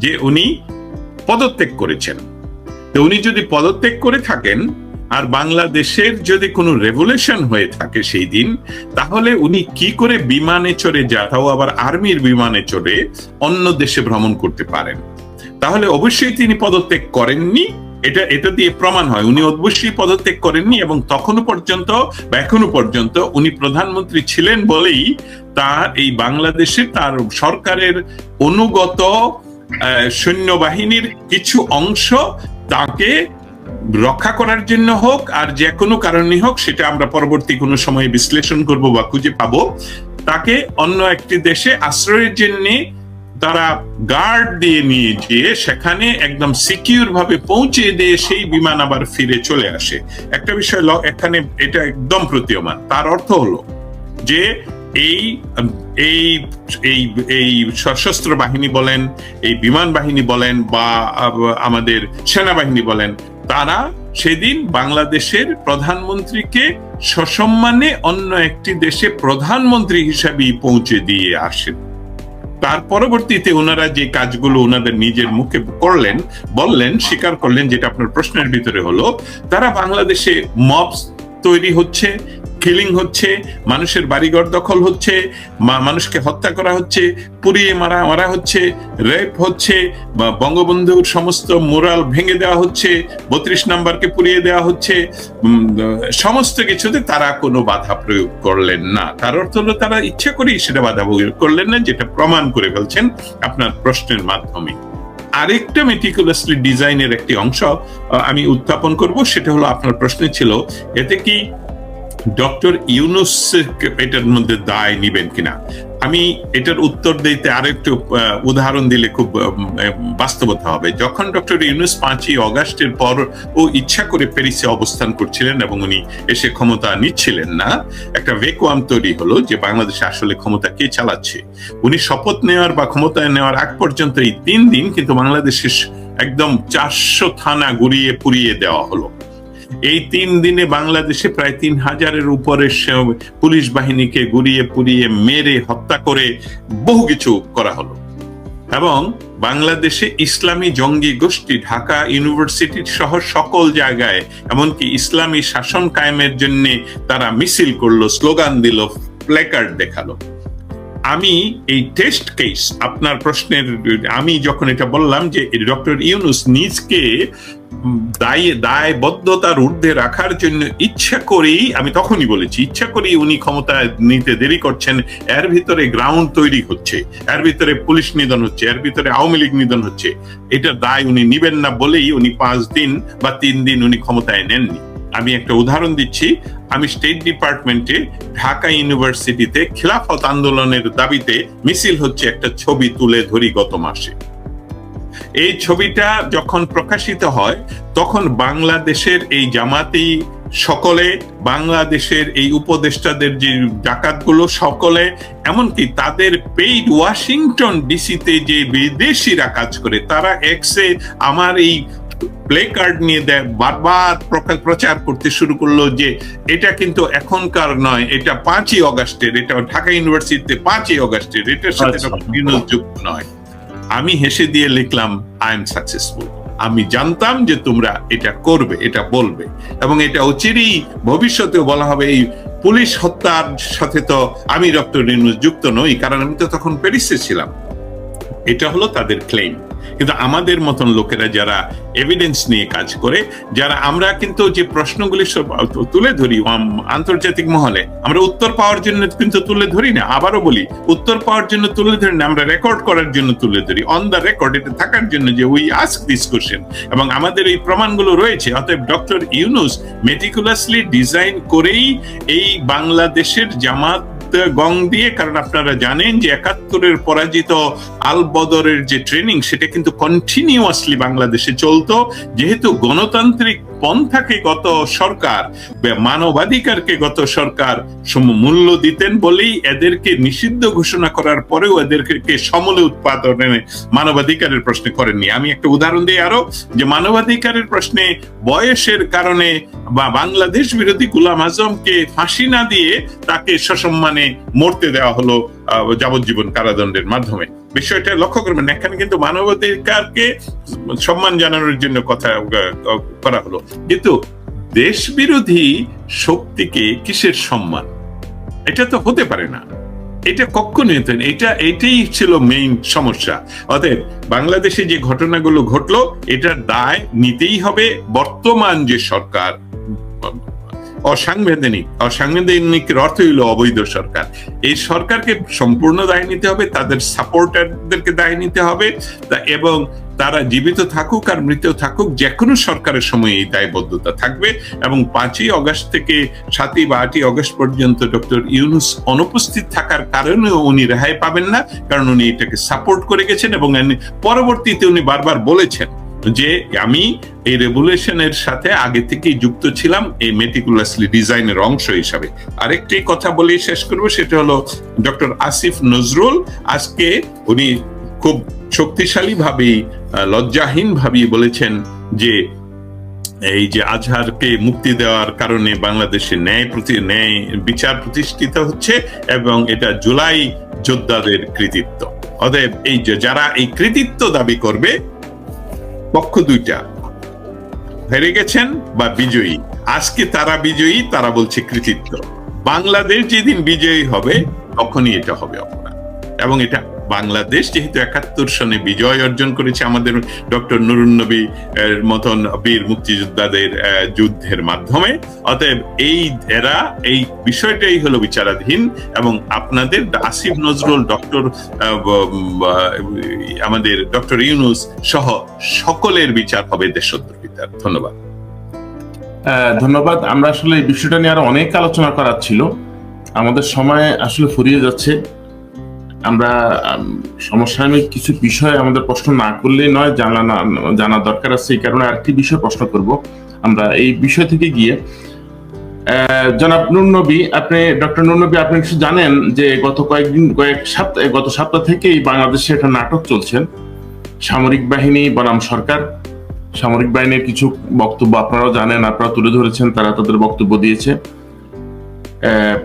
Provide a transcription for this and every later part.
যে উনি পদত্যাগ করেছেন। তো উনি যদি পদত্যাগ করে থাকেন আর বাংলাদেশের যদি কোনো রেভলিউশন হয়ে থাকে সেই দিন, তাহলে উনি কি করে বিমানে চড়ে যা তাও আবার আর্মির বিমানে চড়ে অন্য দেশে ভ্রমণ করতে পারেন। তাহলে অবশ্যই তিনি পদত্যাগ করেননি। এটা এটা দিয়ে প্রমাণ হয়। উনি অবশ্যই পদত্যাগ করেননি এবং তখনও পর্যন্ত বা এখনও পর্যন্ত উনি প্রধানমন্ত্রী ছিলেন বলেই তার এই বাংলাদেশে তার সরকারের অনুগত সৈন্যবাহিনীর কিছু অংশ তাকে রক্ষা করার জন্য হোক আর যে কোনো কারণে হোক, সেটা আমরা পরবর্তী কোনো সময়ে বিশ্লেষণ করব বা খুঁজে পাবো, তাকে অন্য একটি দেশে আশ্রয়ের জন্য তারা গার্ড দিয়ে নিয়ে গিয়ে সেখানে একদম সিকিউর ভাবে পৌঁছে দিয়ে সেই বিমান আবার ফিরে চলে আসে। একটা বিষয় এখানে এটা একদম প্রতীয়মান। তার অর্থ হলো যে এই এই এই এই সশস্ত্র বাহিনী বলেন, এই বিমান বাহিনী বলেন বা আমাদের সেনাবাহিনী বলেন, তারা সেদিন বাংলাদেশের প্রধানমন্ত্রীকে সসম্মানে অন্য একটি দেশে প্রধানমন্ত্রী হিসাবে পৌঁছে দিয়ে আসেন। তার পরবর্তীতে ওনারা যে কাজগুলো ওনাদের নিজের মুখে করলেন, বললেন, স্বীকার করলেন, যেটা আপনার প্রশ্নের ভিতরে হলো, তারা বাংলাদেশে মবস তৈরি হচ্ছে কিলিং হচ্ছে, মানুষের বাড়িঘর দখল হচ্ছে মানুষকে হত্যা করা হচ্ছে, পুড়িয়ে মারা মারা হচ্ছে রেপ হচ্ছে, বা বঙ্গবন্ধুর সমস্ত মোরাল ভেঙে দেওয়া হচ্ছে, বত্রিশ নাম্বারকে পুড়িয়ে দেওয়া হচ্ছে সমস্ত কিছুতে তারা কোনো বাধা প্রয়োগ করলেন না। তার অর্থ হলো তারা ইচ্ছা করেই সেটা বাধা প্রয়োগ করলেন না, যেটা প্রমাণ করে ফেলছেন আপনার প্রশ্নের মাধ্যমে। আরেকটা মেটিকুলাসলি ডিজাইনের একটি অংশ আমি উত্থাপন করব, সেটা হলো আপনার প্রশ্ন ছিল, এতে কি ডক্টর ইউনুস এটার মধ্যে দায় নিবেন কিনা? আমি এটার উত্তর দিতে আরেকটু উদাহরণ দিলে খুব বাস্তবতা হবে। যখন ডক্টর ইউনুস পাঁচই অগাস্টের পর ও ইচ্ছা করে প্যারিসে অবস্থান করছিলেন এবং উনি এসে ক্ষমতা নিচ্ছিলেন না, একটা ভেকুয়াম তৈরি হলো যে বাংলাদেশে আসলে ক্ষমতা কে চালাচ্ছে? উনি শপথ নেওয়ার বা ক্ষমতায় নেওয়ার আগ পর্যন্ত এই তিন দিন কিন্তু বাংলাদেশের একদম চারশো থানা গুড়িয়ে পুড়িয়ে দেওয়া হলো। এই তিন দিনে বাংলাদেশে প্রায় তিন হাজারের উপরে পুলিশ বাহিনীকে গুড়িয়ে পুড়িয়ে মেরে হত্যা করে বহু কিছু করা হলো। এবং বাংলাদেশে ইসলামী জঙ্গি গোষ্ঠী ঢাকা ইউনিভার্সিটি সহ সকল জায়গায়, এমনকি ইসলামী শাসন কায়েমের জন্য তারা মিছিল করল, স্লোগান দিল প্লেকার্ড দেখাল। আমি এই টেস্ট কেস আপনার প্রশ্নের, আমি যখন এটা বললাম যে ডক্টর ইউনুস নিজকে দায়, দায়বদ্ধতার ঊর্ধ্বে রাখার জন্য ইচ্ছা করেই, আমি তখনই বলেছি, ইচ্ছা করেই উনি ক্ষমতা নিতে দেরি করছেন, এর ভিতরে গ্রাউন্ড তৈরি হচ্ছে, এর ভিতরে পুলিশ নিধন হচ্ছে, এর ভিতরে আওয়ামী লীগ নিধন হচ্ছে, এটা দায় উনি নিবেন না বলেই উনি পাঁচ দিন বা তিন দিন উনি ক্ষমতায় নেননি। আমি একটা উদাহরণ দিচ্ছি। আমি স্টেট ডিপার্টমেন্টে ঢাকা ইউনিভার্সিটিতে খিলাফত আন্দোলনের দাবিতে মিছিল হচ্ছে একটা ছবি তুলে ধরি গত মাসে। এই ছবিটা যখন প্রকাশিত হয়, তখন বাংলাদেশের এই জামাতি সকলে, বাংলাদেশের এই উপদেষ্টাদের যে ডাকাতগুলো সকলে, এমনকি তাদের পেইড ওয়াশিংটন ডিসিতে যে বিদেশিরা কাজ করে, তারা এক্সে আমার এই প্লে কার্ড নিয়ে দেয় বারবার প্রচার করতে শুরু করল যে এটা কিন্তু এখনকার নয় এটা পাঁচই অগাস্টের এটা ঢাকা ইউনিভার্সিটিতে পাঁচই অগাস্টের এটার সাথে আচ্ছা। যুক্ত নয়। আমি হেসে দিয়ে লিখলাম আই এম সাকসেসফুল আমি জানতাম যে তোমরা এটা করবে এটা বলবে। এবং এটা অচিরেই ভবিষ্যতেও বলা হবে এই পুলিশ হত্যার সাথে তো আমি ডক্টর রিনুস যুক্ত নই। কারণ আমি তো তখন প্যারিসে ছিলাম। এটা হলো তাদের ক্লেম কিন্তু আমাদের মতন লোকেরা যারা এভিডেন্স নিয়ে কাজ করে, যারা আমরা কিন্তু যে প্রশ্নগুলি সব তুলে ধরি আন্তর্জাতিক মহলে, আমরা উত্তর পাওয়ার জন্য কিন্তু তুলে ধরি না। আবারও বলি, উত্তর পাওয়ার জন্য তুলে ধরি না, আমরা রেকর্ড করার জন্য তুলে ধরি। অন দ্য রেকর্ড এটা থাকার জন্য যে উই আস্ক দিস কোশ্চেন এবং আমাদের এই প্রমাণগুলো রয়েছে, অতএব ডক্টর ইউনুস মেটিকুলাসলি ডিজাইন করেই এই বাংলাদেশের জামাত গং দিয়ে, কারণ আপনারা জানেন যে একাত্তরের পরাজিত আল বদরের যে ট্রেনিং, সেটা কিন্তু কন্টিনিউয়াসলি বাংলাদেশে চলতো। যেহেতু গণতান্ত্রিক পন্থাকে গত সরকার মানবাধিকারকে গত সরকার মূল্য দিতেন বলেই এদেরকে নিষিদ্ধ ঘোষণা করার পরেও এদেরকে সমলে উৎপাদনে মানবাধিকারের প্রশ্নে করেননি। আমি একটা উদাহরণ দিই আরও, যে মানবাধিকারের প্রশ্নে বয়সের কারণে বা বাংলাদেশ বিরোধী গুলাম আজমকে ফাঁসি না দিয়ে তাকে সসম্মানে সেখানে মরতে দেওয়া হলো যাবজ্জীবন কারাদণ্ডের মাধ্যমে। বিষয়টা লক্ষ্য করবেন, এখানে কিন্তু মানবাধিকারকে সম্মান জানানোর জন্য কথা করা হলো। কিন্তু দেশ বিরোধী শক্তিকে কিসের সম্মান? এটা তো হতে পারে না। এটা কখনোই হতে না। এটা, এটাই ছিল মেইন সমস্যা। অতএব বাংলাদেশে যে ঘটনাগুলো ঘটলো, এটার দায় নিতেই হবে। বর্তমান যে সরকার অসাংবিধানিক। অসাংবিধানিকের অর্থ হইল অবৈধ সরকার। এই সরকারকে সম্পূর্ণ দায় নিতে হবে, তাদের সাপোর্টারদেরকে দায় নিতে হবে এবং তারা জীবিত থাকুক আর মৃত থাকুক যে কোনো সরকারের সময় এই দায়বদ্ধতা থাকবে। এবং পাঁচই অগস্ট থেকে সাতই বা আটই অগস্ট পর্যন্ত ডক্টর ইউনুস অনুপস্থিত থাকার কারণেও উনি রেহাই পাবেন না, কারণ উনি এটাকে সাপোর্ট করে গেছেন এবং পরবর্তীতে উনি বারবার বলেছেন যে আমি এই রেভুলেশনের সাথে আগে থেকেই যুক্ত ছিলাম এই মেটিকুলাসলি ডিজাইনের অংশ হিসাবে। আরেকটি কথা বলে শেষ করব, সেটা হলো ডক্টর আসিফ নজরুল। আজকে উনি খুব শক্তিশালী ভাবেই লজ্জাহীন ভাবেই বলেছেন যে এই যে আজহারকে মুক্তি দেওয়ার কারণে বাংলাদেশে ন্যায় প্রতি, ন্যায় বিচার প্রতিষ্ঠিত হচ্ছে এবং এটা জুলাই যোদ্ধাদের কৃতিত্ব। অতএব এই যে যারা এই কৃতিত্ব দাবি করবে পক্ষ দুইটা। হেরে গেছেন বা বিজয়ী? আজকে তারা বিজয়ী, তারা বলছে কৃতিত্ব। বাংলাদেশ যেদিন বিজয়ী হবে, তখনই এটা হবে অপরাধ। এবং এটা বাংলাদেশ যেহেতু একাত্তর সনে বিজয় অর্জন করেছে আমাদের ডক্টর নুরুন নবী, এর মতন বীর মুক্তিযোদ্ধাদের যুদ্ধের মাধ্যমে। অতএব এই এরা, এই বিষয়টাই হলো বিচারাধীন এবং আপনাদের আসিফ নজরুল, ডক্টর আমাদের ডক্টর ইউনুস সহ সকলের বিচার হবে দেশদ্রোহিতার। ধন্যবাদ। ধন্যবাদ। আমরা আসলে এই বিষয়টা নিয়ে আরও অনেক আলোচনা করার ছিল। আমাদের সময় আসলে ফুরিয়ে যাচ্ছে। আমরা উম, সমসাময়িক কিছু বিষয় আমাদের প্রশ্ন না করলেই নয় জানা জানা দরকার আছে এই কারণে আরেকটি বিষয় প্রশ্ন করব আমরা এই বিষয় থেকে গিয়ে। জনাব নুর নবী আপনি ডক্টর নুর নবী আপনি কিছু জানেন যে গত কয়েকদিন কয়েক সপ্তাহ গত সপ্তাহ থেকেই বাংলাদেশে একটা নাটক চলছেন সামরিক বাহিনী বনাম সরকার। সামরিক বাহিনীর কিছু বক্তব্য আপনারাও জানেন আপনারা তুলে ধরেছেন তারা তাদের বক্তব্য দিয়েছে। আহ,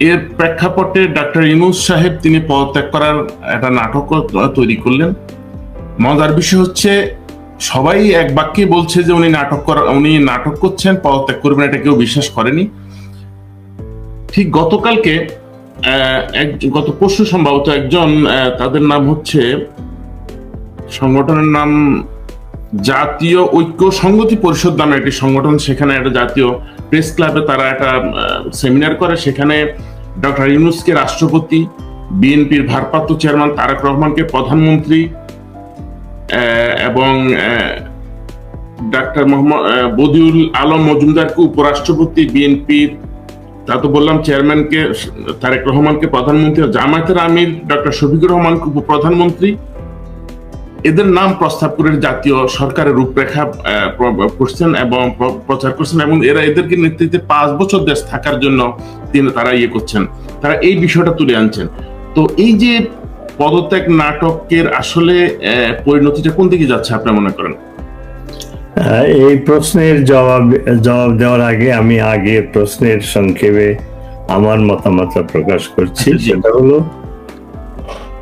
এর প্রেক্ষাপটে ডাক্তার ইনুস সাহেব তিনি পদত্যাগ করার একটা নাটক তৈরি করলেন। মজার বিষয় হচ্ছে, সবাই এক বাক্যে বলছে যে উনি নাটক করা, উনি নাটক করছেন, পদত্যাগ করবেন, এটা কেউ বিশ্বাস করেনি। ঠিক গতকালকে গত পরশু সম্ভবত একজন তাদের নাম হচ্ছে, সংগঠনের নাম জাতীয় ঐক্য সংগতি পরিষদ নামে একটি সংগঠন, সেখানে একটা জাতীয় প্রেস ক্লাবে তারা একটা সেমিনার করে। সেখানে ডক্টর ইউনুসকে রাষ্ট্রপতি, বিএনপির ভারপ্রাপ্ত চেয়ারম্যান তারেক রহমানকে প্রধানমন্ত্রী এবং ডাক্তার মোহাম্মদ বদিউল আলম মজুমদারকে উপরাষ্ট্রপতি, বিএনপির, তা তো বললাম চেয়ারম্যানকে তারেক রহমানকে প্রধানমন্ত্রী, জামায়াতের আমির ডক্টর শফিকুর রহমানকে উপপ্রধানমন্ত্রী এদের নাম প্রস্তাব করে জাতীয় সরকারের রূপরেখা করছেন এবং প্রচার করছেন এবং এরা এদেরকে নেতৃত্বে পাঁচ বছর দেশ থাকার জন্য তিনি তারা ইয়ে করছেন। তারা এই বিষয়টা তুলে আনছেন। তো এই যে পদত্যাগ নাটকের আসলে পরিণতিটা কোন দিকে যাচ্ছে আপনি মনে করেন? এই প্রশ্নের জবাব জবাব দেওয়ার আগে আমি আগে প্রশ্নের সংক্ষেপে আমার মতামত প্রকাশ করছি। সেটা হলো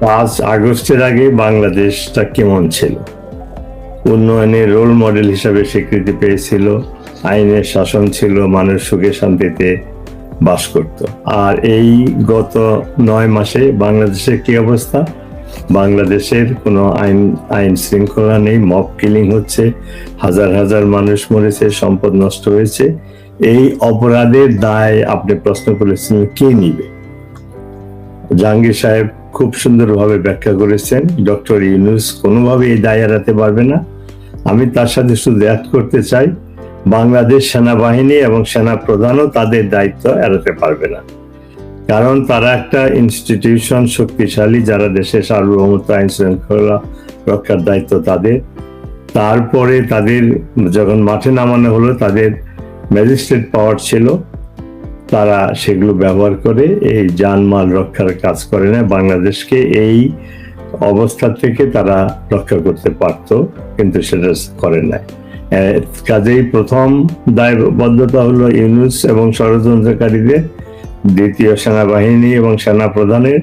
পাঁচ আগস্টের আগে বাংলাদেশটা কেমন ছিল? উন্নয়নের রোল মডেল হিসাবে স্বীকৃতি পেয়েছিল, আইনের শাসন ছিল, মানুষ সুখে শান্তিতে বাস করত। আর এই গত নয় মাসে বাংলাদেশের কি অবস্থা? বাংলাদেশের কোনো আইন আইন শৃঙ্খলা নেই মব কিলিং হচ্ছে, হাজার হাজার মানুষ মরেছে, সম্পদ নষ্ট হয়েছে। এই অপরাধের দায় আপনি প্রশ্ন করেছিলেন কে নিবে? জাহাঙ্গীর সাহেব খুব সুন্দরভাবে ব্যাখ্যা করেছেন। ডক্টর ইউনুস কোনোভাবে এই দায় এড়াতে পারবে না। আমি তার সাথে শুধু অ্যাড করতে চাই, বাংলাদেশ সেনাবাহিনী এবং সেনা প্রধানও তাদের দায়িত্ব এড়াতে পারবে না। কারণ তারা একটা ইনস্টিটিউশন শক্তিশালী, যারা দেশের সার্বভৌমত্ব, আইন শৃঙ্খলা রক্ষার দায়িত্ব তাদের। তারপরে তাদের যখন মাঠে নামানো হলো, তাদের ম্যাজিস্ট্রেট পাওয়ার ছিল। তারা সেগুলো ব্যবহার করে এই জানমাল রক্ষার কাজ করে না। বাংলাদেশকে এই অবস্থা থেকে তারা রক্ষা করতে পারত, কিন্তু সেটা করে না। কাজেই প্রথম দায়বদ্ধতা হলো ইউনুস এবং ষড়যন্ত্রকারীদের। দ্বিতীয় সেনাবাহিনী এবং সেনা প্রধানের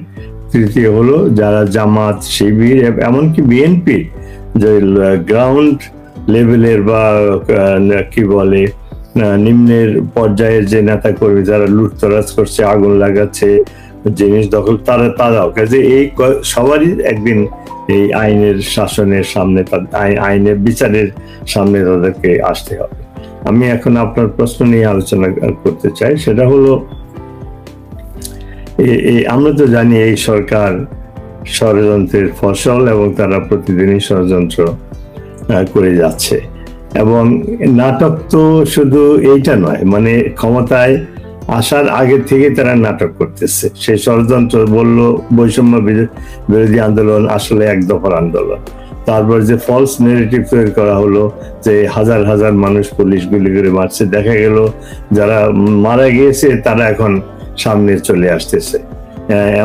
তৃতীয় হলো যারা জামাত, শিবির এমনকি বিএনপি যে গ্রাউন্ড লেভেলের বা কি বলে নিম্নের পর্যায়ের যে নেতা কর্মী যারা লুটতরাজ করছে, আগুন লাগাচ্ছে, জিনিস দখল, তারা, তারাও। কাজে এই সবারই একদিন এই আইনের শাসনের সামনে আইনের বিচারের সামনে তাদেরকে আসতে হবে। আমি এখন আপনার প্রশ্ন নিয়ে আলোচনা করতে চাই। সেটা হলো আমরা তো জানি এই সরকার ষড়যন্ত্রের ফসল এবং তারা প্রতিদিনই ষড়যন্ত্র করে যাচ্ছে। এবং নাটক তো শুধু এইটা নয় মানে ক্ষমতায় আসার আগে থেকে তারা নাটক করতেছে। সেই ষড়যন্ত্র বলল, বৈষম্য বিরোধী আন্দোলন আসলে এক দফার আন্দোলন। তারপর যে ফলস নেগেটিভ তৈরি করা হলো, যে হাজার হাজার মানুষ পুলিশ গুলি করে মারছে, দেখা গেল যারা মারা গিয়েছে তারা এখন সামনে চলে আসতেছে।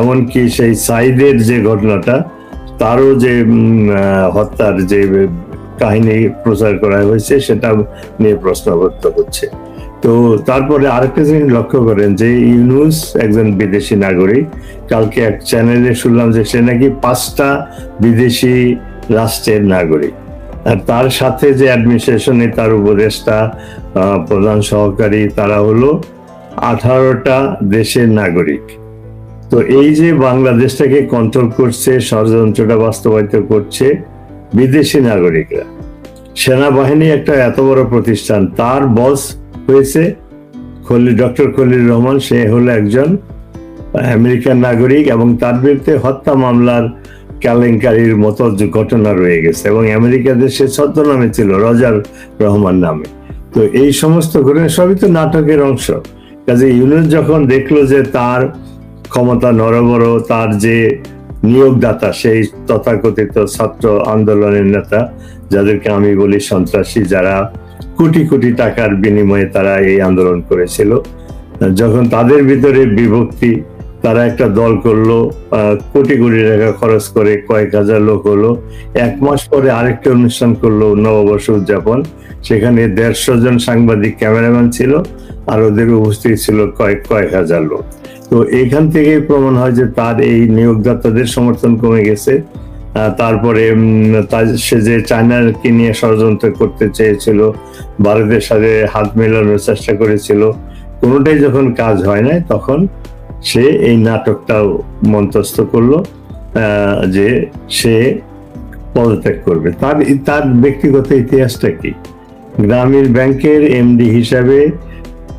এমনকি সেই সাইদের যে ঘটনাটা, তারও যে হত্যার যে কাহিনী প্রচার করা হয়েছে, সেটা নিয়ে প্রশ্নবদ্ধ হচ্ছে। তো তারপরে আরেকটা জিনিস লক্ষ্য করেন যে ইউনুস একজন বিদেশি নাগরিক, কালকে এক চ্যানেলে শুনলাম যে সে নাকি পাঁচটা বিদেশি রাষ্ট্রের নাগরিক। আর তার সাথে যে অ্যাডমিনিস্ট্রেশনে তার উপদেষ্টা প্রধান সহকারী, তারা হলো আঠারোটা দেশের নাগরিক। তো এই যে বাংলাদেশটাকে কন্ট্রোল করছে, ষড়যন্ত্রটা বাস্তবায়িত করছে বিদেশি নাগরিকরা। সেনাবাহিনী একটা এত বড় প্রতিষ্ঠান, তার বস হয়েছে খলি, ডক্টর খলিল রহমান, সে হলো একজন আমেরিকান নাগরিক এবং তার বিরুদ্ধে হত্যা মামলার কেলেঙ্কারির মতো ঘটনা রয়ে গেছে এবং আমেরিকা দেশে ছদ্মনামে ছিল রজার রহমান নামে। তো এই সমস্ত ঘটনা সবই তো নাটকের অংশ। কাজে ইউনুস যখন দেখল যে তার ক্ষমতা নরবড় তার যে নিয়োগদাতা, সেই তথাকথিত ছাত্র আন্দোলনের নেতা, যাদেরকে আমি বলি সন্ত্রাসী, যারা কোটি কোটি টাকার বিনিময়ে তারা এই আন্দোলন করেছিল। যখন তাদের ভিতরে বিভক্তি, তারা একটা দল করল কোটি কোটি টাকা খরচ করে কয়েক হাজার লোক হলো। এক মাস পরে আরেকটা অনুষ্ঠান করল নববর্ষ উদযাপন। সেখানে দেড়শো জন সাংবাদিক, ক্যামেরাম্যান ছিল, আর ওদের উপস্থিত ছিল কয়েক কয়েক হাজার লোক। তো এখান থেকে প্রমাণ হয় যে তার এই নিয়োগদাতাদের সমর্থন কমে গেছে। তারপরে সে যে চায়নাকে নিয়ে ষড়যন্ত্র করতে চেয়েছিল, ভারতের সাথে হাত মেলানোর চেষ্টা করেছিল, কোনোটাই যখন কাজ হয় না তখন সে এই নাটকটাও মন্তস্থ করল যে সে পদত্যাগ করবে। তার তার ব্যক্তিগত ইতিহাসটা কি? গ্রামীণ ব্যাংকের এমডি হিসাবে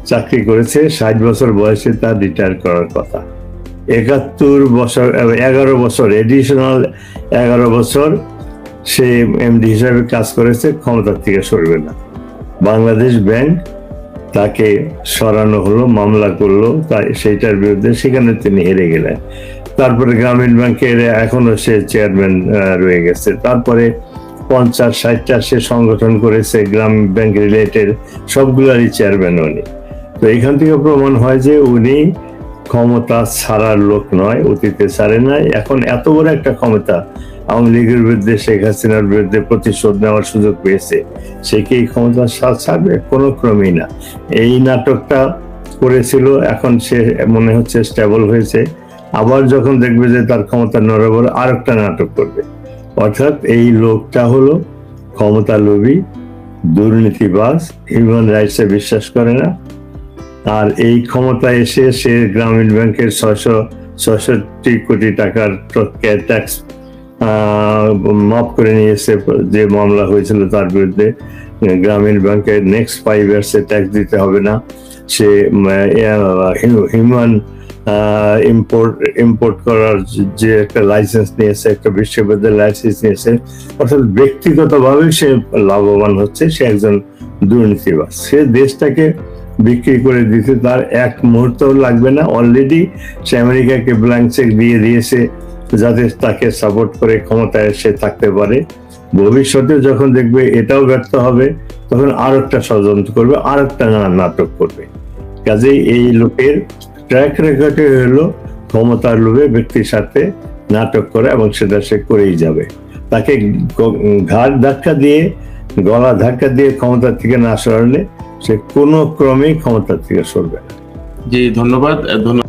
চাকরি করেছে, ষাট বছর বয়সে তার রিটায়ার করার কথা। একাত্তর বছর এগারো বছর এডিশনাল এগারো বছর সে এমডি হিসাবে কাজ করেছে ক্ষমতার থেকে সরবে না। বাংলাদেশ ব্যাংক তাকে সরানো হলো, মামলা করল, তাই সেইটার বিরুদ্ধে সেখানে তিনি হেরে গেলেন। তারপরে গ্রামীণ ব্যাংকের এখনও সে চেয়ারম্যান রয়ে গেছে। তারপরে পঞ্চাশ, ষাটটা সে সংগঠন করেছে, গ্রাম ব্যাংক রিলেটেড সবগুলারই চেয়ারম্যান উনি। তো এখান থেকে প্রমাণ হয় যে উনি ক্ষমতা ছাড়ার লোক নয়, অতীতে ছাড়ে নাই। এখন এত বড় একটা ক্ষমতা আওয়ামী লীগের বিরুদ্ধে, শেখ হাসিনার বিরুদ্ধে প্রতিশোধ নেওয়ার সুযোগ পেয়েছে। সে কি এই ক্ষমতা ছাড়- ছাড়বে? কোনো ক্রমেই না। এই নাটকটা করেছিল, এখন সে মনে হচ্ছে স্টেবল হয়েছে। আবার যখন দেখবে যে তার ক্ষমতা নড়বড় আর একটা নাটক করবে। অর্থাৎ এই লোকটা হলো ক্ষমতা লোভী দুর্নীতিবাজ হিউম্যান রাইটসে বিশ্বাস করে না। আর এই ক্ষমতা এসে সে গ্রামীণ ব্যাংকের ছয়শো ছয়ষট্টি কোটি টাকার ট্যাক্স মাফ করে নিয়েছে যে মামলা হয়েছিল তার বিরুদ্ধে। গ্রামীণ ব্যাংকের নেক্সট ফাইভ ইয়ার্সে ট্যাক্স দিতে হবে না। সে হিউম্যান ইম্পোর্ট ইম্পোর্ট করার যে একটা লাইসেন্স নিয়েছে, একটা বিশ্ববিদ্যালয়ের লাইসেন্স নিয়েছে, অর্থাৎ ব্যক্তিগতভাবে সে লাভবান হচ্ছে, সে একজন দুর্নীতিবাজ। সে দেশটাকে বিক্রি করে দিতে তার এক মুহূর্ত লাগবে না। অলরেডি সে আমেরিকাকে ব্ল্যাঙ্ক চেক দিয়ে দিয়েছে, যাতে তাকে সাপোর্ট করে ক্ষমতায় সে থাকতে পারে। ভবিষ্যতে যখন দেখবে এটাও ব্যর্থ হবে, তখন আর একটা ষড়যন্ত্র করবে আর একটা নাটক করবে। কাজেই এই লোকের ট্র্যাক রেকর্ডে হলো ক্ষমতার লোভে ব্যক্তির সাথে নাটক করে এবং সেটা সে করেই যাবে। তাকে ঘাড় ধাক্কা দিয়ে, গলা ধাক্কা দিয়ে ক্ষমতা থেকে না সরালে সে কোনো ক্রমেই ক্ষমতার থেকে সরবে না। জি ধন্যবাদ ধন্যবাদ।